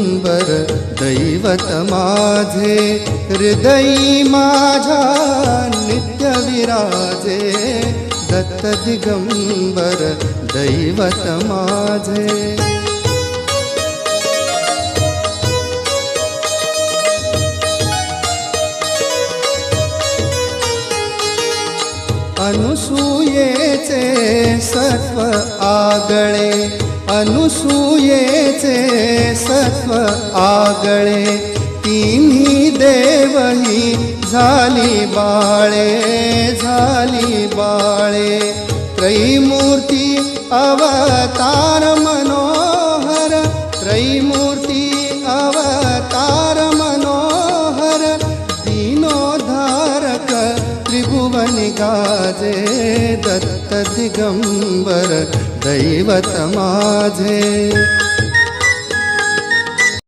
दिगंबर दैवत माझे हृदयी माझा नित्य विराजे. दत्त दिगंबर दैवत माझे. अनुसूयेचे सत्व आगळे अनुसूयेचे आगळे तिन्ही देवही झाली बाळे झाली बाळे. त्रैमूर्ती अवतार मनोहर त्रैमूर्ती अवतार मनोहर दीनोद्धारक त्रिभुवन गाजे दत्त दिगंबर दैवत माझे.